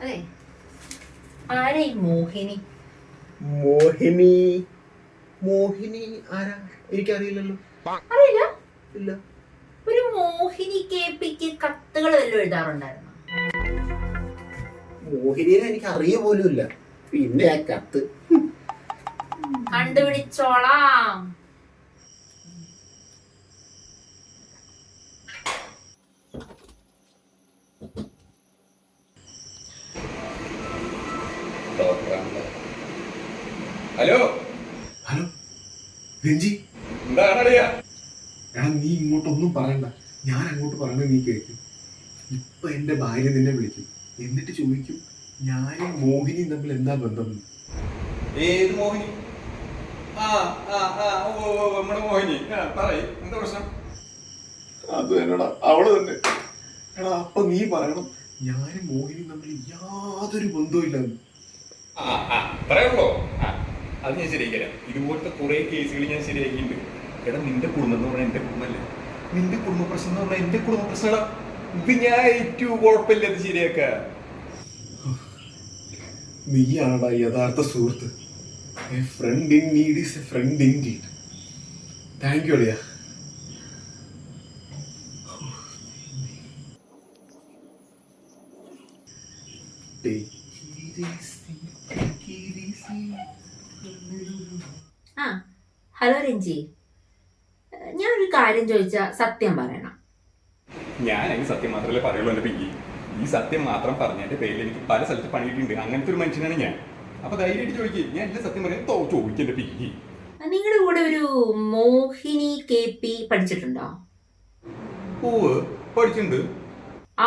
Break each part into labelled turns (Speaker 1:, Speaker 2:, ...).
Speaker 1: അതെ ആരാ ഈ മോഹിനി?
Speaker 2: മോഹിനി. മോഹിനി ആരാ? എനിക്കറിയില്ലല്ലോ.
Speaker 1: അറിയില്ല?
Speaker 2: ഇല്ല.
Speaker 1: ഒരു മോഹിനി കേപ്പിക്ക് കത്തുകൾ വല്ലതും എഴുതാറുണ്ടായിരുന്നു?
Speaker 2: മോഹിനിയെ എനിക്ക് അറിയ പോലും ഇല്ല പിന്നെ ആ കത്ത്.
Speaker 1: കണ്ടുപിടിച്ചോളാം.
Speaker 3: ഹലോ?
Speaker 2: ഹലോ? രഞ്ജി?
Speaker 3: എന്താണ്
Speaker 2: എടാ നീ ഇങ്ങോട്ടൊന്നും പറയണ്ട. ഞാൻ അങ്ങോട്ട് പറയുന്നത് നീ കേൾക്കും ഇപ്പൊ എന്റെ ഭാര്യ നിന്നെ വിളിക്കും. എന്നിട്ട് ചോദിക്കും ഞാനും മോഹിനിയും തമ്മിൽ എന്താ ബന്ധം.
Speaker 3: ഏത് മോഹിനി? ആ ആ ആ ഓ ഓ, ഓ, നമ്മുടെ മോഹിനി. ആ പറയ് എന്താ പ്രശ്നം?
Speaker 2: അത് തന്നെടാ അവൾ തന്നെ. എടാ അപ്പൊ നീ പറയണം ഞാനും മോഹിനിയും തമ്മിൽ യാതൊരു ബന്ധവും ഇല്ലെന്ന്
Speaker 3: ആ ആ പറയുള്ളോ ആ അത് ഞാൻ ശരിയാക്കാം ഇതുപോലത്തെ കുറെ കേസുകൾ ഞാൻ ശരിയാക്കിയിട്ടുണ്ട്. എടാ നിന്റെ കുടുംബം എന്ന് പറഞ്ഞാൽ എന്റെ കുടുംബമല്ലേ? നിന്റെ കുടുംബ പ്രശ്നം എന്ന് പറഞ്ഞാൽ എന്റെ കുടുംബ പ്രശ്നമാ. ഇത് ഞാൻ ഏറ്റവും കുഴപ്പമില്ല അത് ശരിയാക്ക.
Speaker 2: നീയാണടാ യഥാർത്ഥ സുഹൃത്ത്. Friend in need is a friend in deed thank you അളിയ.
Speaker 1: ആ ഹലോ രഞ്ജി. ഞാൻ ഞാനൊരു കാര്യം ചോദിച്ചാ സത്യം പറയണം.
Speaker 3: ഞാൻ അതിന് സത്യം മാത്രമല്ലേ പറയുള്ളൂ എന്റെ പിങ്കി. ഈ സത്യം മാത്രം പറഞ്ഞതിന്റെ പേരിൽ എനിക്ക് പല സ്ഥലത്ത് പണിയിട്ടുണ്ട്. അങ്ങനത്തെ ഒരു മനുഷ്യനാണ് ഞാൻ. അപ്പൊ ധൈര്യമായിട്ട് ചോദിക്കും. ഞാൻ എന്റെ സത്യം പറയാൻ ചോദിക്കും എന്റെ പിങ്കി.
Speaker 1: നിങ്ങളുടെ കൂടെ ഒരു മോഹിനി കെ പി പഠിച്ചിട്ടുണ്ടോ?
Speaker 3: ഓ പഠിച്ചിട്ടുണ്ട്.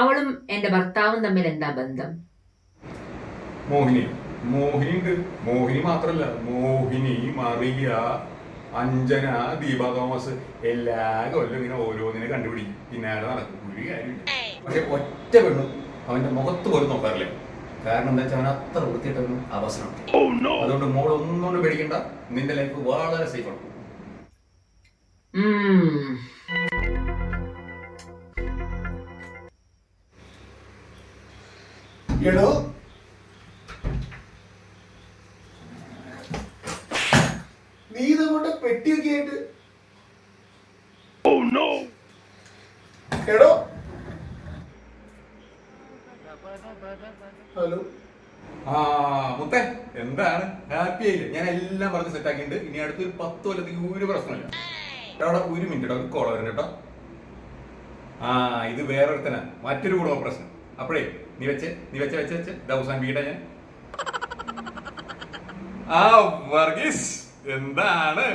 Speaker 1: അവളും എന്റെ ഭർത്താവും തമ്മിൽ എന്താ ബന്ധം?
Speaker 3: മോഹിനി മോഹിനി ഉണ്ട് മോഹിനി മാത്രല്ല മോഹിനി മറിയ അഞ്ജന ദീപ തോമസ് എല്ലാ കൊല്ലം ഇങ്ങനെ ഓരോന്നിനെ കണ്ടുപിടിക്കും. പിന്നാലെ നടക്കും. ഒരു കാര്യമില്ല. പക്ഷെ ഒറ്റ പെണ്ണും അവന്റെ മുഖത്ത് പോലും നോക്കാറില്ല. കാരണം എന്താ വെച്ചാൽ അവൻ അത്ര വൃത്തിയിട്ടൊരു അവസരം അതുകൊണ്ട് മോൾ ഒന്നുകൊണ്ട് പേടിക്കണ്ട. നിന്റെ ലൈഫ് വളരെ സേഫ്
Speaker 1: ആണ്.
Speaker 2: എടോ നീ ഇതുകൊണ്ട് പെട്ടിയൊക്കെ ആയിട്ട്. എടോ. ഹലോ.
Speaker 3: ആ മുത്തേ എന്താണ്? ഹാപ്പി ആയില്ലേ? ഞാൻ എല്ലാം പറഞ്ഞ് സെറ്റ് ആക്കിയിട്ടുണ്ട്. ഇനി അടുത്തൊരു പത്ത് കൊല്ലത്തേക്ക് ഒരു പ്രശ്നമില്ല. അവിടെ ഒരു മിനിറ്റ് കേട്ടോ കോള വരണം കേട്ടോ. ആ ഇത് വേറൊരുത്തനാ. മറ്റൊരു കുടുംബ പ്രശ്നം. അപ്പോഴേ നീ വെച്ച് നീ വെച്ച വെച്ച് വെച്ച്. ദൗസാൻ വീടാ ഞാൻ. ആ വർഗീസ്. എന്താണ്?